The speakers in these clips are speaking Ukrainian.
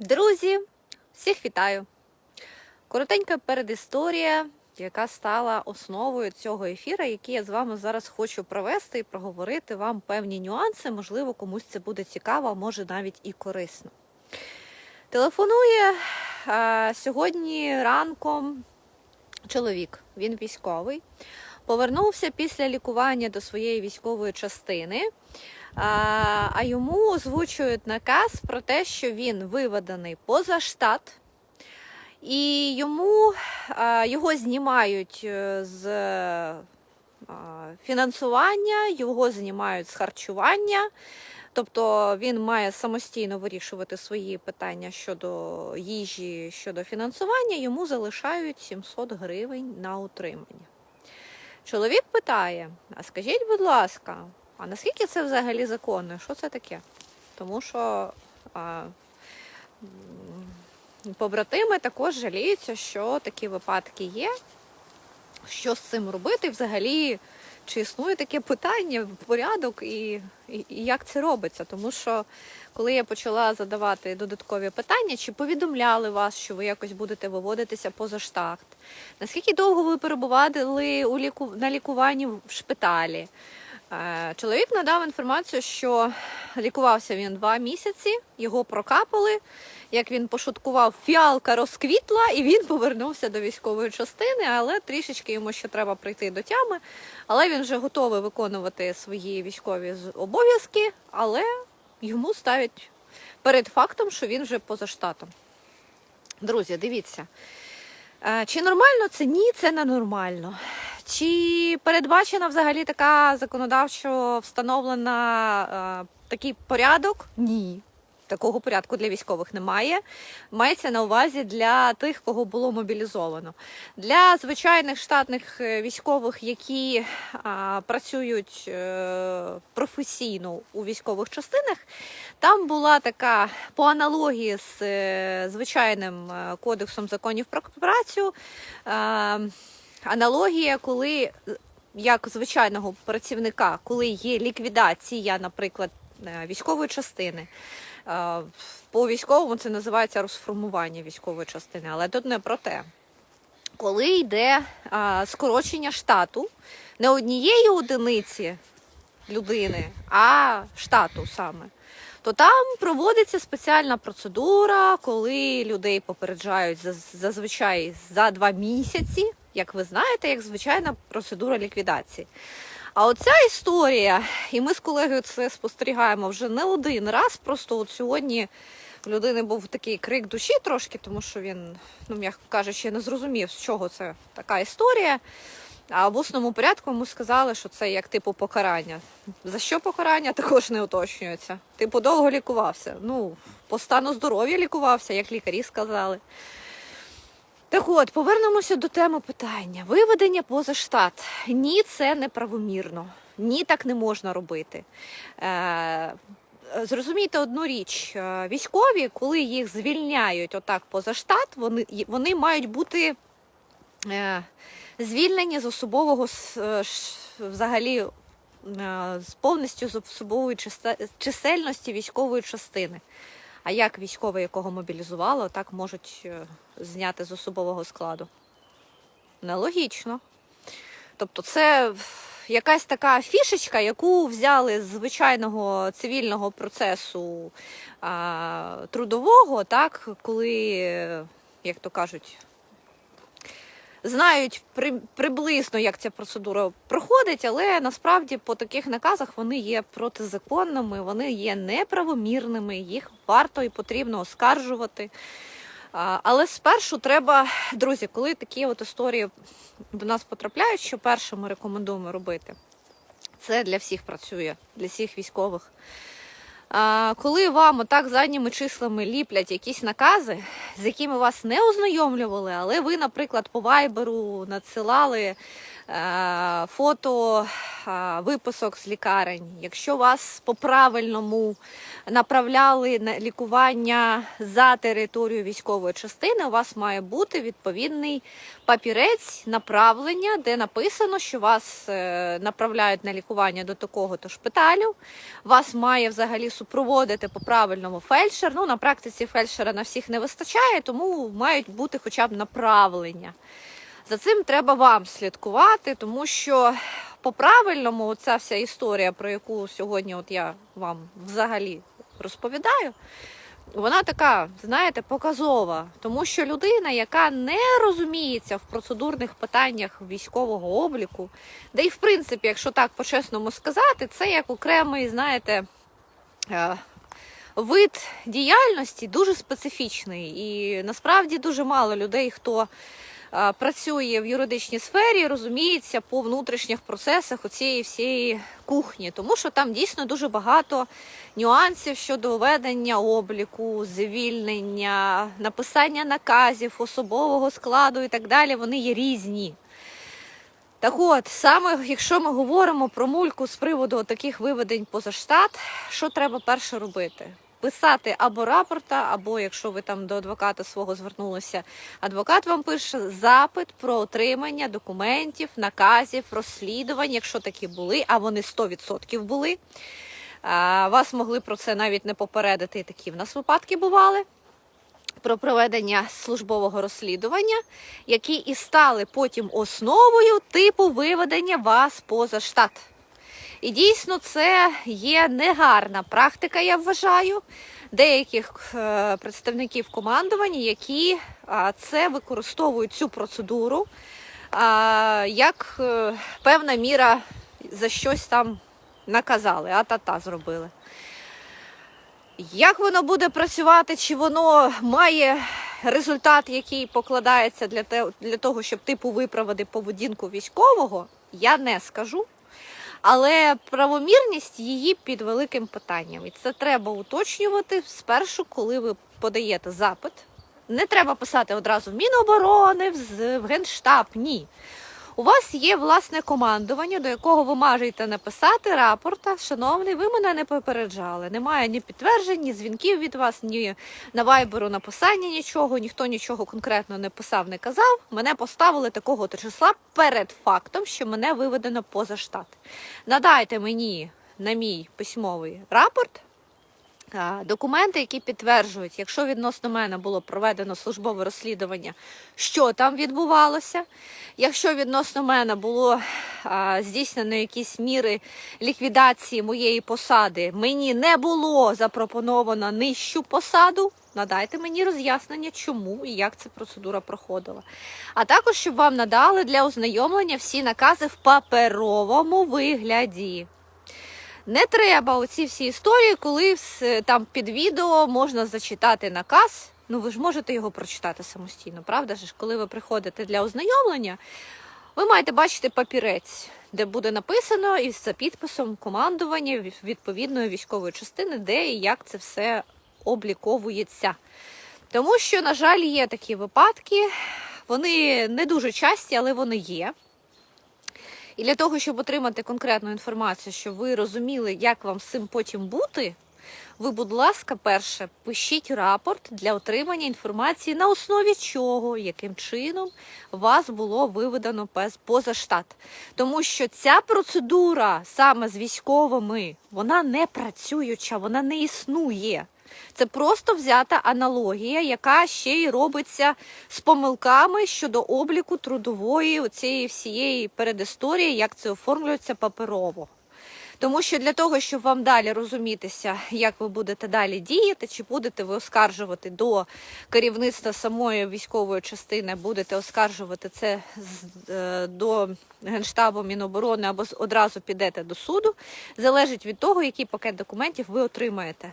Друзі, всіх вітаю! Коротенька передісторія, яка стала основою цього ефіру, який я з вами зараз хочу провести і проговорити вам певні нюанси. Можливо, комусь це буде цікаво, а може навіть і корисно. Телефонує е, сьогодні ранком чоловік, він військовий. Повернувся після лікування до своєї військової частини. А, йому озвучують наказ про те, що він виведений поза штат, і йому його знімають е, з а, фінансування, його знімають з харчування. Тобто він має самостійно вирішувати свої питання щодо їжі, щодо фінансування, йому залишають 700 гривень на утримання. Чоловік питає: а скажіть, будь ласка, а наскільки це взагалі законно? Що це таке? Тому що а, побратими також жаліються, що такі випадки є. Що з цим робити? Взагалі, чи існує таке питання, порядок і, і, і як це робиться? Тому що коли я почала задавати додаткові питання, чи повідомляли вас, що ви якось будете виводитися поза штат? Наскільки довго ви перебували у ліку... на лікуванні в шпиталі? Е, Чоловік надав інформацію, що лікувався він два місяці, його прокапали. Як він пошуткував, фіалка розквітла, і він повернувся до військової частини, але трішечки йому ще треба прийти до тями. Але він вже готовий виконувати свої військові обов'язки, але йому ставлять перед фактом, що він вже поза штатом. Друзі, дивіться. Е, Чи нормально це? Ні, це не нормально. Чи передбачена взагалі така законодавчо встановлена е, такий порядок? Ні. Такого порядку для військових немає. Мається на увазі для тих, кого було мобілізовано. Для звичайних штатних е, військових, які а, працюють е, професійно у військових частинах, там була така по аналогії з е, звичайним е, кодексом законів про працю. е, Аналогія, коли е, як звичайного працівника, коли є ліквідація, наприклад, е, військової частини. е, По військовому це називається розформування військової частини, але тут не про те. Коли йде а, скорочення штату не однієї одиниці людини, а штату саме, то там проводиться спеціальна процедура, коли людей попереджають зазвичай за два місяці, як ви знаєте, як звичайна процедура ліквідації. А оця історія, і ми з колегою це спостерігаємо вже не один раз. Просто от сьогодні в людини був такий крик душі трошки, тому що він, ну м'яко кажучи, не зрозумів, з чого це така історія. А в усному порядку йому сказали, що це як типу покарання. За що покарання також не уточнюється. Типу довго лікувався. Ну, по стану здоров'я лікувався, як лікарі сказали. Так от, повернемося до теми питання. Виведення поза штат. Ні, це неправомірно. Ні, так не можна робити. Е, Зрозумійте одну річ: Е, військові, коли їх звільняють отак поза штат, вони, вони мають бути е, звільнені з особового е, взагалі е, з повністю з особової чисельності військової частини. А як військовий, якого мобілізувало, так можуть е, зняти з особового складу? Нелогічно. Тобто, це якась така фішечка, яку взяли з звичайного цивільного процесу а, трудового, так, коли, е, як то кажуть, знають при, приблизно, як ця процедура проходить, але насправді по таких наказах вони є протизаконними, вони є неправомірними, їх варто і потрібно оскаржувати. Але спершу треба, друзі, коли такі от історії до нас потрапляють, що перше ми рекомендуємо робити, це для всіх працює, для всіх військових. Коли вам отак задніми числами ліплять якісь накази, з якими вас не ознайомлювали, але ви, наприклад, по вайберу надсилали фото е, виписок з лікарень. Якщо вас по правильному направляли на лікування за територію військової частини, у вас має бути відповідний папірець направлення, де написано, що вас е, направляють на лікування до такого-то шпиталю. Вас має взагалі супроводити по правильному фельдшер. Ну, на практиці фельдшера на всіх не вистачає, тому мають бути хоча б направлення. За цим треба вам слідкувати, тому що по правильному ця вся історія, про яку сьогодні от я вам взагалі розповідаю, вона така, знаєте, показова, тому що людина, яка не розуміється в процедурних питаннях військового обліку, де і в принципі, якщо так по-чесному сказати, це як окремий, знаєте, е, вид діяльності дуже специфічний. І насправді дуже мало людей, хто працює в юридичній сфері, розуміється по внутрішніх процесах у цієї всієї кухні, тому що там дійсно дуже багато нюансів щодо ведення обліку, звільнення, написання наказів, особового складу і так далі. Вони є різні. Так от, саме якщо ми говоримо про мульку з приводу таких виведень поза штат, що треба перше робити? Писати або рапорта, або якщо ви там до адвоката свого звернулися, адвокат вам пише запит про отримання документів, наказів, розслідувань, якщо такі були, а вони 100% були. Вас могли про це навіть не попередити, і такі в нас випадки бували. Про проведення службового розслідування, які і стали потім основою типу виведення вас поза штат. І дійсно це є негарна практика, я вважаю, деяких е, представників командування, які це використовують цю процедуру як е, певна міра за щось там наказали, а та-та зробили. Як воно буде працювати, чи воно має результат, який покладається для того, щоб типу виправити поведінку військового, я не скажу. Але правомірність її під великим питанням. І це треба уточнювати спершу, коли ви подаєте запит. Не треба писати одразу в Міноборони, в Генштаб. Ні. У вас є власне командування, до якого ви можете написати рапорта. Шановний, ви мене не попереджали. Немає ні підтверджень, ні дзвінків від вас, ні на вайберу написання нічого, ніхто нічого конкретно не писав, не казав. Мене поставили такого числа перед фактом, що мене виведено поза штат. Надайте мені на мій письмовий рапорт. А, Документи, які підтверджують, якщо відносно мене було проведено службове розслідування, що там відбувалося, якщо відносно мене було а, здійснено якісь міри ліквідації моєї посади, мені не було запропоновано нижчу посаду. Надайте мені роз'яснення, чому і як ця процедура проходила. А також щоб вам надали для ознайомлення всі накази в паперовому вигляді. Не треба оці всі історії, коли там під відео можна зачитати наказ. Ну ви ж можете його прочитати самостійно, правда ж? Коли ви приходите для ознайомлення, ви маєте бачити папірець, де буде написано із за підписом командування відповідної військової частини, де і як це все обліковується. Тому що, на жаль, є такі випадки, вони не дуже часті, але вони є. І для того, щоб отримати конкретну інформацію, щоб ви розуміли, як вам з цим потім бути, ви, будь ласка, перше, пишіть рапорт для отримання інформації, на основі чого, яким чином вас було виведено пез- поза штат. Тому що ця процедура саме з військовими, вона не працююча, вона не існує. Це просто взята аналогія, яка ще й робиться з помилками щодо обліку трудової оцієї всієї передісторії, як це оформлюється паперово. Тому що для того, щоб вам далі розумітися, як ви будете далі діяти, чи будете ви оскаржувати до керівництва самої військової частини, будете оскаржувати це е, до Генштабу Міноборони або одразу підете до суду, залежить від того, який пакет документів ви отримаєте.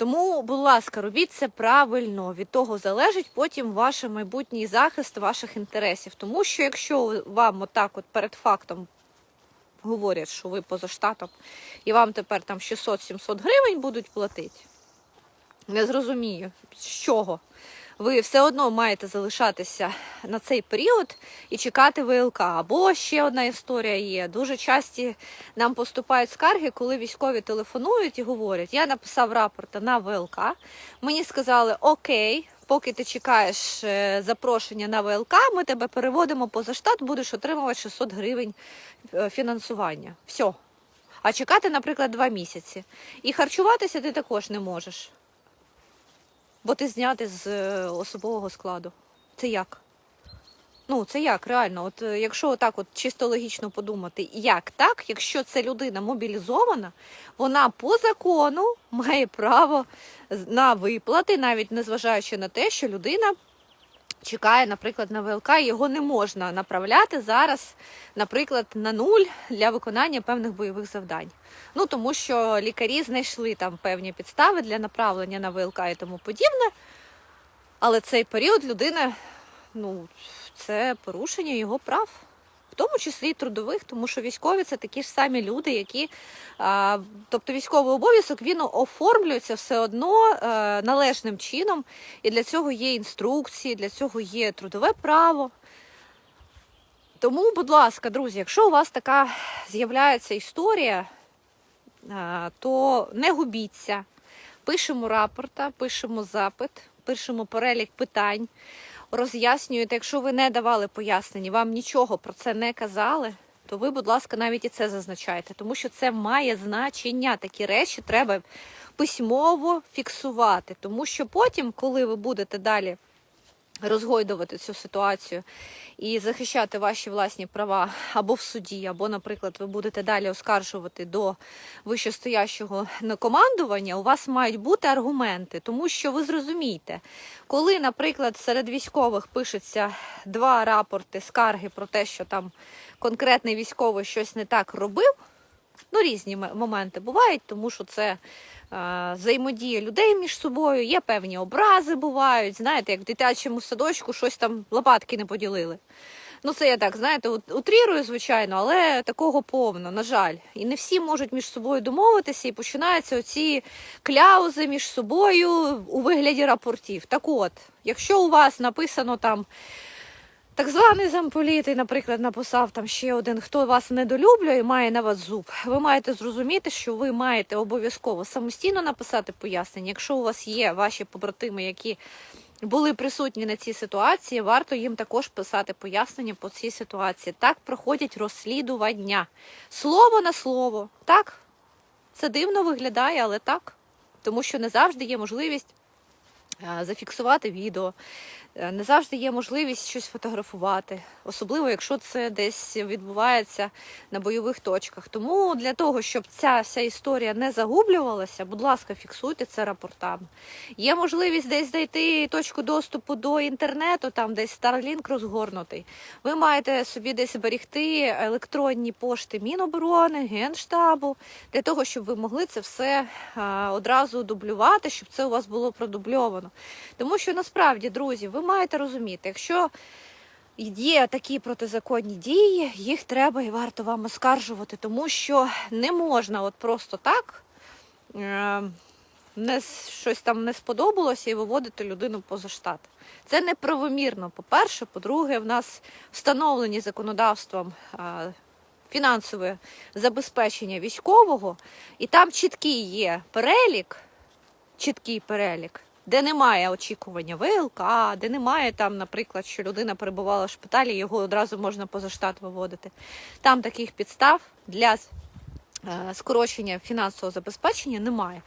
Тому, будь ласка, робіть це правильно. Від того залежить потім ваш майбутній захист ваших інтересів. Тому що якщо вам отак, от перед фактом говорять, що ви поза штатом, і вам тепер там 600-700 гривень будуть платити, не зрозумію, з чого ви все одно маєте залишатися на цей період і чекати ВЛК. Або ще одна історія є. Дуже часті нам поступають скарги, коли військові телефонують і говорять: я написав рапорт на ВЛК. Мені сказали Окей. Поки ти чекаєш е, запрошення на ВЛК, ми тебе переводимо поза штат, будеш отримувати 600 гривень е, фінансування. Все. А чекати, наприклад, два місяці. І харчуватися ти також не можеш. Бо ти знятий з е, особового складу. Це як? Ну, це як реально? От е, якщо отак от чисто логічно подумати, як так, якщо це людина мобілізована, вона по закону має право на виплати, навіть незважаючи на те, що людина чекає, наприклад, на ВЛК, його не можна направляти зараз, наприклад, на нуль для виконання певних бойових завдань. Ну тому що лікарі знайшли там певні підстави для направлення на ВЛК і тому подібне. Але цей період людина, ну, це порушення його прав, тому числі і трудових, тому що військові це такі ж самі люди, які, тобто військовий обов'язок він оформлюється все одно е, належним чином, і для цього є інструкції, для цього є трудове право. Тому, будь ласка, друзі, якщо у вас така з'являється історія, е, то не губіться. Пишемо рапорта, пишемо запит, пишемо перелік питань, роз'яснюєте, якщо ви не давали пояснень, вам нічого про це не казали, то ви, будь ласка, навіть і це зазначайте, тому що це має значення. Такі речі треба письмово фіксувати, тому що потім, коли ви будете далі розгойдувати цю ситуацію і захищати ваші власні права або в суді, або, наприклад, ви будете далі оскаржувати до вищестоящого командування, у вас мають бути аргументи, тому що ви зрозумієте, коли, наприклад, серед військових пишеться два рапорти скарги про те, що там конкретний військовий щось не так робив. Ну, різні моменти бувають, тому що це е, взаємодія людей між собою, є певні образи бувають. Знаєте, як в дитячому садочку щось там лопатки не поділили. Ну, це я так, знаєте, утрірую, звичайно, але такого повно, на жаль. І не всі можуть між собою домовитися, і починаються оці кляузи між собою у вигляді рапортів. Так от, якщо у вас написано там. Так званий замполіт, і, наприклад, написав там ще один, хто вас недолюблює і має на вас зуб. Ви маєте зрозуміти, що ви маєте обов'язково самостійно написати пояснення. Якщо у вас є ваші побратими, які були присутні на цій ситуації, варто їм також писати пояснення по цій ситуації. Так проходять розслідування. Слово на слово. Так, це дивно виглядає, але так. Тому що не завжди є можливість е, зафіксувати відео. Е, Не завжди є можливість щось фотографувати, особливо якщо це десь відбувається на бойових точках. Тому для того, щоб ця вся історія не загублювалася, будь ласка, фіксуйте це рапортами. Є можливість десь знайти точку доступу до інтернету, там десь Starlink розгорнутий. Ви маєте собі десь зберігти електронні пошти Міноборони, Генштабу, для того, щоб ви могли це все одразу дублювати, щоб це у вас було продубльовано. Тому що насправді, друзі, ви маєте розуміти, якщо є такі протизаконні дії, їх треба і варто вам оскаржувати, тому що не можна от просто так. Е- не щось там не сподобалося і виводити людину поза штат. Це неправомірно. По-перше, по-друге, в нас встановлені законодавством фінансове забезпечення військового, і там чіткий є перелік, чіткий перелік, де немає очікування ВЛК, де немає там, наприклад, що людина перебувала в шпиталі, його одразу можна поза штат виводити. Там таких підстав для е, скорочення фінансового забезпечення немає.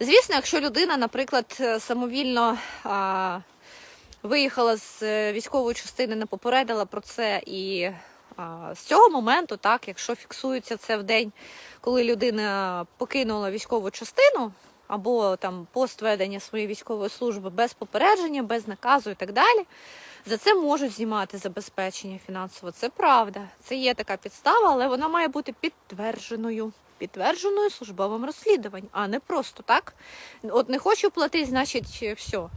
Звісно, якщо людина, наприклад, е, самовільно а, виїхала з е, військової частини, не попередила про це, і з цього моменту, так, якщо фіксується це в день, коли людина покинула військову частину, або там пост ведення своєї військової служби без попередження, без наказу і так далі. За це можуть знімати забезпечення фінансово. Це правда. Це є така підстава, але вона має бути підтвердженою. Підтвердженою службовим розслідуванням, а не просто так. От не хочу платити, значить, все.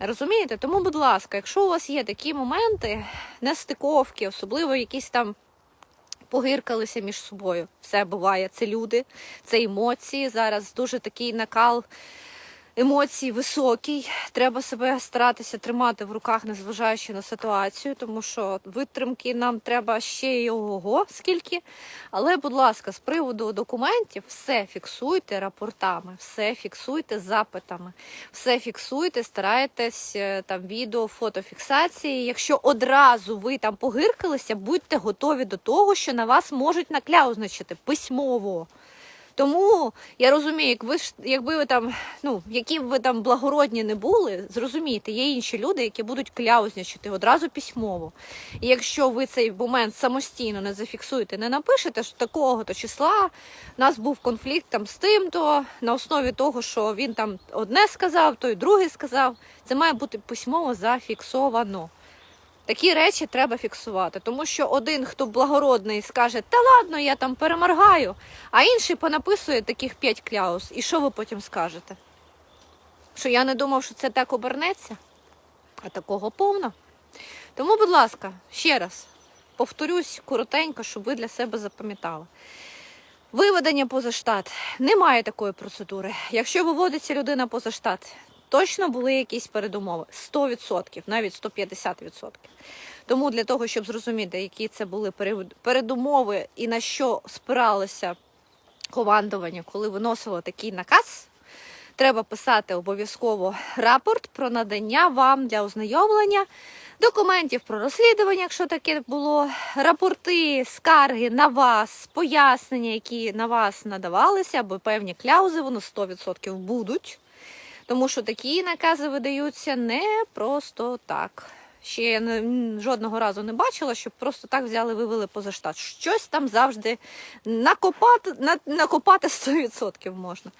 Розумієте? Тому, будь ласка, якщо у вас є такі моменти, нестиковки, особливо якісь там погиркалися між собою. Все буває. Це люди, це емоції. Зараз дуже такий накал емоцій високий. Треба себе старатися тримати в руках, незважаючи на ситуацію, тому що витримки нам треба ще й ого скільки. Але, будь ласка, з приводу документів, все фіксуйте рапортами, все фіксуйте запитами, все фіксуйте, старайтесь е, там відео, фотофіксації. Якщо одразу ви там погиркалися, будьте готові до того, що на вас можуть накляузничати письмово. Тому я розумію, як ви ж, якби ви там, ну які б ви там благородні не були, зрозумійте, є інші люди, які будуть кляузнячити одразу письмово. І якщо ви цей момент самостійно не зафіксуєте, не напишете, що такого то числа у нас був конфлікт там з тим, то на основі того, що він там одне сказав, той другий сказав, це має бути письмово зафіксовано. Такі речі треба фіксувати, тому що один, хто благородний, скаже, та ладно, я там переморгаю, а інший понаписує таких п'ять кляус. І що ви потім скажете? Що я не думав, що це так обернеться, а такого повно. Тому, будь ласка, ще раз повторюсь коротенько, щоб ви для себе запам'ятали. Виведення поза штат. Немає такої процедури. Якщо виводиться людина поза штат, точно були якісь передумови. 100%, навіть 150%. Тому для того, щоб зрозуміти, які це були передумови і на що спиралося командування, коли виносило такий наказ, треба писати обов'язково рапорт про надання вам для ознайомлення документів про розслідування, якщо таке було, рапорти, скарги на вас, пояснення, які на вас надавалися, або певні кляузи, воно 100% будуть. Тому що такі накази видаються не просто так. Ще я жодного разу не бачила, щоб просто так взяли, вивели поза штат. Щось там завжди накопати, на, накопати 100% можна.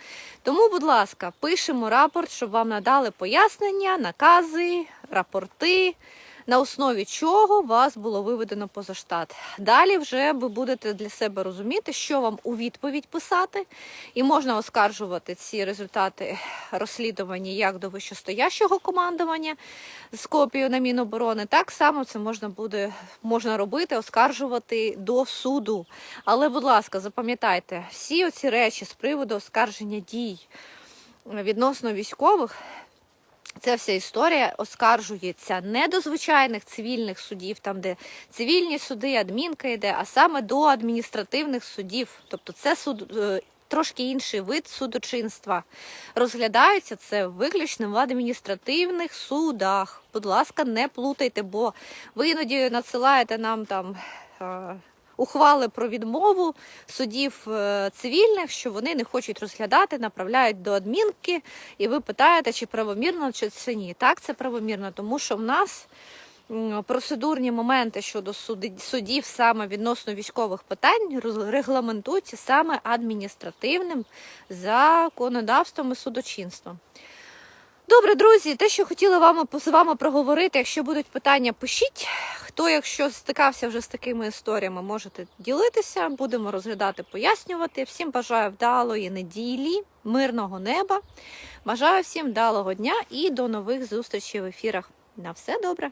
Тому, будь ласка, пишемо рапорт, щоб вам надали пояснення, накази, рапорти, на основі чого вас було виведено поза штат. Далі вже ви будете для себе розуміти, що вам у відповідь писати, і можна оскаржувати ці результати розслідування як до вищостоящого командування з копією на Міноборони. Так само це можна буде можна робити, оскаржувати до суду. Але, будь ласка, запам'ятайте, всі оці речі з приводу оскарження дій відносно військових. Ця вся історія оскаржується не до звичайних цивільних судів, там де цивільні суди, адмінка йде, а саме до адміністративних судів. Тобто це суд е, трошки інший вид судочинства. Розглядається це виключно в адміністративних судах. Будь ласка, не плутайте, бо ви іноді надсилаєте нам там. Ухвали про відмову судів е, цивільних, що вони не хочуть розглядати, направляють до адмінки, і ви питаєте, чи правомірно, чи це ні. Так, це правомірно, тому що в нас процедурні моменти щодо судів саме відносно військових питань регламентуються саме адміністративним законодавством і судочинством. Добре, друзі, те, що хотіла вам з вами проговорити. Якщо будуть питання, пишіть. Хто, якщо стикався вже з такими історіями, можете ділитися. Будемо розглядати, пояснювати. Всім бажаю вдалої неділі, мирного неба. Бажаю всім вдалого дня і до нових зустрічей в ефірах. На все добре.